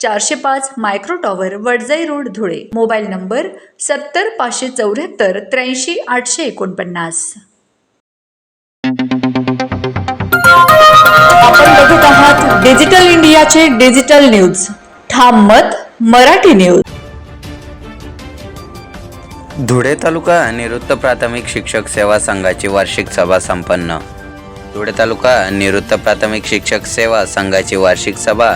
चारशे पाच micro tower Wadjai road Dhule. Mobile number सत्तर पाचशे चौऱ्याहत्तर त्र्याऐंशी आठशे एकोणपन्नास. आपण बघत आहात डिजिटल इंडियाचे डिजिटल न्यूज. ठाम मत मराठी न्यूज. धुळे तालुका निवृत्त प्राथमिक शिक्षक सेवा संघाची वार्षिक सभा संपन्न. धुळे तालुका निवृत्त प्राथमिक शिक्षक सेवा संघाची वार्षिक सभा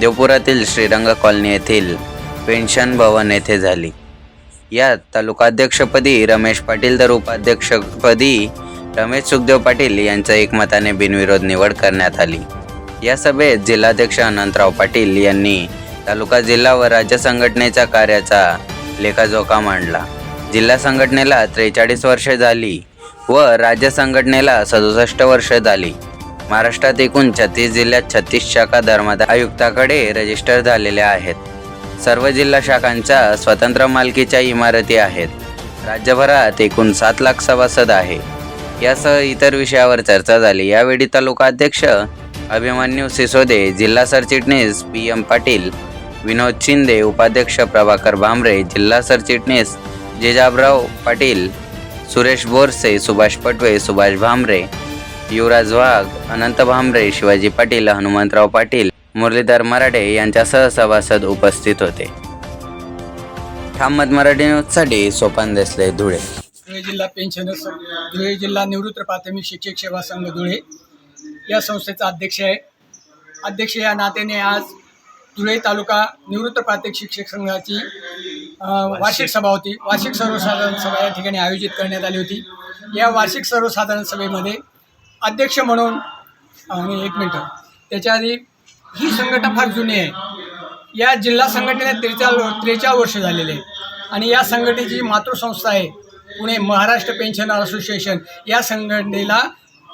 देवपुरातील श्रीरंग कॉलनी येथील पेन्शन भवन येथे झाली. या तालुकाध्यक्षपदी रमेश पाटील तर उपाध्यक्षपदी रमेश सुखदेव पाटील यांच्या एकमताने बिनविरोध निवड करण्यात आली. या सभेत जिल्हाध्यक्ष अनंतराव पाटील यांनी तालुका जिल्हा व राज्य संघटनेच्या कार्याचा लेखाजोखा मांडला. जिल्हा संघटनेला त्रेचाळीस वर्षे झाली व राज्य संघटनेला सदुसष्ट वर्ष झाली. महाराष्ट्रात एकूण छत्तीस जिल्ह्यात छत्तीस शाखा धर्मादाय आयुक्ताकडे रजिस्टर झालेल्या आहेत. सर्व जिल्हा शाखांच्या स्वतंत्र मालकीच्या इमारती आहेत. राज्यभरात एकूण सात लाख सभासद आहे. यासह इतर विषयावर चर्चा झाली. यावेळी तालुका अध्यक्ष अभिमन्यू सिसोदे जिल्हा सरचिटणीस पी एम पाटील विनोद शिंदे उपाध्यक्ष प्रभाकर भांबरे जिल्हा सरचिटणीस जेजाबराव पाटील सुरेश बोरसे सुभाष पटवे सुभाष भांबरे युवराज वाघ अनंत भांबरे शिवाजी पाटील हनुमंतराव पाटील मुरलीधर मराठे यांच्यासह सभासद उपस्थित होते. ठाममत मराठी न्यूजसाठी सोपान देसले धुळे. धुळे जिल्हा पेन्शनर्स धुळे जिल्हा निवृत्त प्राथमिक शिक्षक सेवा संघ धुळे. या संस्थेचा अध्यक्ष आहे. अध्यक्ष या नात्याने आज धुळे तालुका निवृत्त प्राथमिक शिक्षक संघाची वार्षिक सभा होती. वार्षिक सर्वसाधारण सभा या ठिकाणी आयोजित करण्यात आली होती. या वार्षिक सर्वसाधारण सभेमध्ये अध्यक्ष म्हणून आणि एक मिनटं. त्याच्या आधी ही संघटना फार जुनी आहे. या जिल्हा संघटनेला त्रेचाळ त्रेचाळ वर्ष झालेले आहे आणि या संघटनेची मातृसंस्था आहे पुणे महाराष्ट्र पेन्शनर असोसिएशन या संघटनेला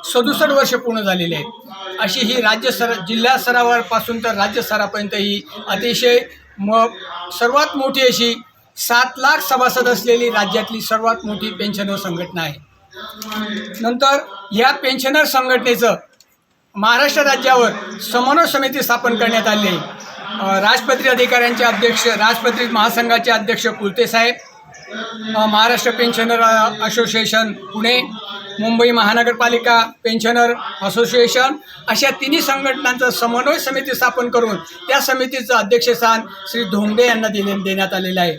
सदुसष्ट वर्ष पूर्ण झालेले आहेत. अशी ही राज्य सर जिल्हा स्तरावरपासून तर राज्य स्तरापर्यंत ही अतिशय म सर्वात मोठी अशी सात लाख सभासद असलेली राज्यातली सर्वात मोठी पेन्शनर संघटना आहे. नंतर या पेन्शनर संघटनेचं महाराष्ट्र राज्यावर समन्वय समिती स्थापन करण्यात आली. आहे राजपत्रित अधिकाऱ्यांचे अध्यक्ष राजपत्रित महासंघाचे अध्यक्ष कुलते साहेब महाराष्ट्र पेन्शनर असोसिएशन पुणे मुंबई महानगरपालिका पेन्शनर असोसिएशन अशा तिन्ही संघटनांचं समन्वय समिती स्थापन करून त्या समितीचं अध्यक्षस्थान श्री धोंडे यांना दिले देण्यात आलेलं आहे.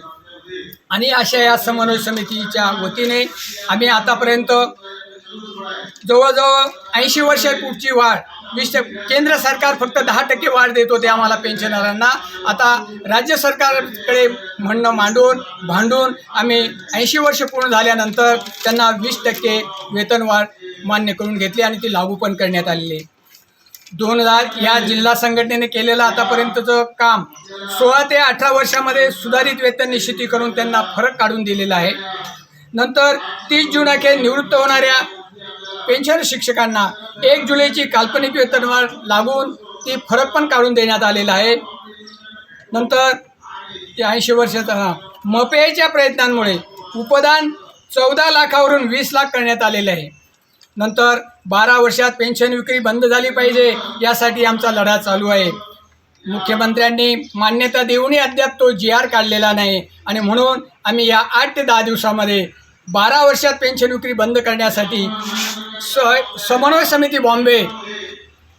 आणि अशा या समन्वय समितीच्या वतीने आम्ही आतापर्यंत जवळजवळ ऐंशी वर्षापूर्वीची वाढ वीस केंद्र सरकार फक्त दहा टक्के वाढ देत होते आम्हाला पेन्शनरांना. आता राज्य सरकारकडे म्हणणं मांडून भांडून आम्ही ऐंशी वर्ष पूर्ण झाल्यानंतर त्यांना वीस टक्के वेतनवाढ मान्य करून घेतली आणि ती लागू पण करण्यात आलेली आहे. दोन हजार या जिल्हा संघटनेने केलेलं आतापर्यंतचं काम सोळा ते अठरा वर्षामध्ये सुधारित वेतन निश्चिती करून त्यांना फरक काढून दिलेला आहे. नंतर तीस जून अखेर निवृत्त होणाऱ्या पेन्शन शिक्षकांना एक जुलैची काल्पनिक वेतनवाढ लागून ती फरक पण काढून देण्यात आलेला आहे. नंतर ते ऐंशी वर्षाचा मपेच्या प्रयत्नांमुळे उपदान चौदा लाखावरून वीस लाख करण्यात आलेले आहे. नंतर बारा वर्षात पेन्शन विक्री बंद झाली पाहिजे यासाठी आमचा लढा चालू आहे. मुख्यमंत्र्यांनी मान्यता देऊनही अद्याप तो जी आर काढलेला नाही. आणि म्हणून आम्ही या आठ ते दहा दिवसामध्ये बारा वर्षात पेन्शन विक्री बंद करण्यासाठी स समन्वय समिती बॉम्बे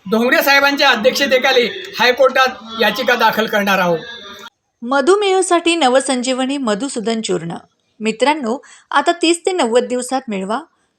डोंगरे साहेबांच्या अध्यक्षतेखाली हायकोर्टात याचिका दाखल करणार आहोत. मधुमेहासाठी नवसंजीवनी मधुसूदन चूर्ण. मित्रांनो आता तीस ते नव्वद दिवसात मिळवा.